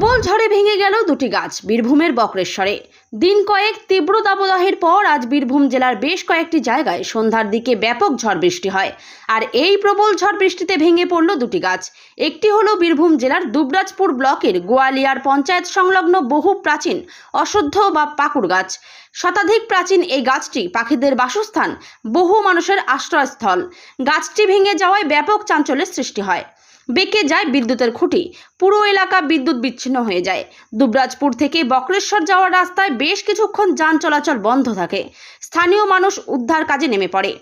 প্রবল ঝড়ে ভেঙে গেল দুটি গাছ বীরভূমের বক্রেশ্বরে। দিন কয়েক তীব্র দাবদাহের পর আজ বীরভূম জেলার বেশ কয়েকটি জায়গায় সন্ধ্যার দিকে ব্যাপক ঝড় বৃষ্টি হয়। আর এই প্রবল ঝড় বৃষ্টিতে ভেঙে পড়ল দুটি গাছ। একটি হলো বীরভূম জেলার দুবরাজপুর ব্লকের গোয়ালিয়ার পঞ্চায়েত সংলগ্ন বহু প্রাচীন অশুদ্ধ বা পাকুড় গাছ। শতাধিক প্রাচীন এই গাছটি পাখিদের বাসস্থান, বহু মানুষের আশ্রয়স্থল। গাছটি ভেঙে যাওয়ায় ব্যাপক চাঞ্চল্যের সৃষ্টি হয়। বেঁকে যায় বিদ্যুতের খুঁটি, পুরো এলাকা বিদ্যুৎ বিচ্ছিন্ন হয়ে যায়। দুবরাজপুর থেকে বক্রেশ্বর যাওয়ার রাস্তায় বেশ কিছুক্ষণ যান চলাচল বন্ধ থাকে। স্থানীয় মানুষ উদ্ধার কাজে নেমে পড়ে।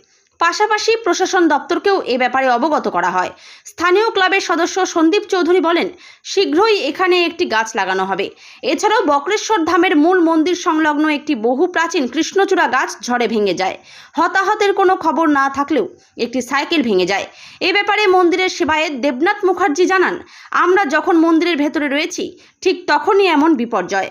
পাশাপাশি প্রশাসন দপ্তরকেও এ ব্যাপারে অবগত করা হয়। স্থানীয় ক্লাবের সদস্য সন্দীপ চৌধুরী বলেন, শীঘ্রই এখানে একটি গাছ লাগানো হবে। এছাড়াও বক্রেশ্বর ধামের মূল মন্দির সংলগ্ন একটি বহু প্রাচীন কৃষ্ণচূড়া গাছ ঝড়ে ভেঙে যায়। হতাহতের কোনো খবর না থাকলেও একটি সাইকেল ভেঙে যায়। এ ব্যাপারে মন্দিরের সেবায়েত দেবনাথ মুখার্জি জানান, আমরা যখন মন্দিরের ভেতরে রয়েছি, ঠিক তখনই এমন বিপর্যয়।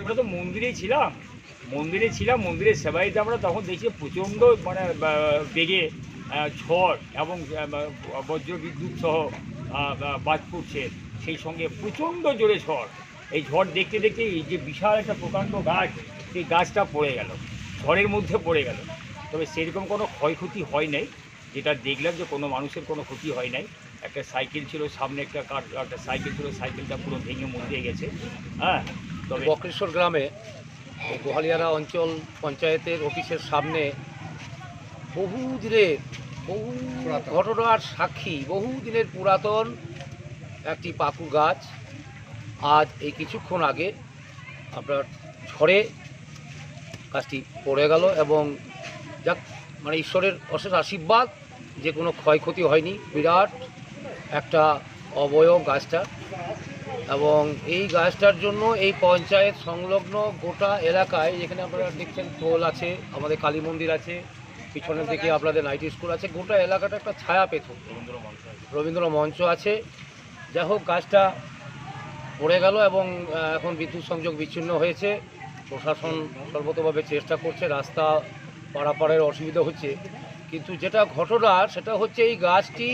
আমরা তো মন্দিরেই ছিলাম। মন্দিরে ছিলাম, মন্দিরের সেবাইতে আমরা তখন দেখি প্রচণ্ড মানে বেগে ঝড় এবং বজ্র বিদ্যুৎ সহ বাজ পড়ছে। সেই সঙ্গে প্রচণ্ড জোরে ঝড়। এই ঝড় দেখতে দেখতে এই যে বিশাল একটা প্রকাণ্ড গাছ, সেই গাছটা পড়ে গেল। ঝড়ের মধ্যে পড়ে গেল। তবে সেরকম কোনো ক্ষয়ক্ষতি হয় নাই। যেটা দেখলাম যে কোনো মানুষের কোনো ক্ষতি হয় নাই। একটা সাইকেল ছিল সামনে একটা কার একটা সাইকেল ছিল সাইকেলটা পুরো ভেঙে মধ্যে গেছে। হ্যাঁ তবে বক্রেশ্বর গ্রামে গোহালিয়ারা অঞ্চল পঞ্চায়েতের অফিসের সামনে বহু দিনের বহু ঘটনার সাক্ষী বহু দিনের পুরাতন একটি পাকু গাছ। আজ এই কিছুক্ষণ আগে আপনার ঝড়ে গাছটি পড়ে গেল এবং যাক মানে ঈশ্বরের অশেষ আশীর্বাদ যে কোনো ক্ষয়ক্ষতি হয়নি বিরাট একটা অবয়ব গাছটা এবং এই গাছটার জন্য এই পঞ্চায়েত সংলগ্ন গোটা এলাকায় যেখানে আপনারা দেখছেন টোল আছে, আমাদের কালী মন্দির আছে, পিছনের দিকে আপনাদের নাইট স্কুল আছে, গোটা এলাকাটা একটা ছায়া পেত রবীন্দ্র মঞ্চ আছে। যাই হোক, গাছটা পড়ে গেল এবং এখন বিদ্যুৎ সংযোগ বিচ্ছিন্ন হয়েছে। প্রশাসন সর্বতভাবে চেষ্টা করছে, রাস্তা পারাপারের অসুবিধা হচ্ছে। কিন্তু যেটা ঘটনা, সেটা হচ্ছে এই গাছটি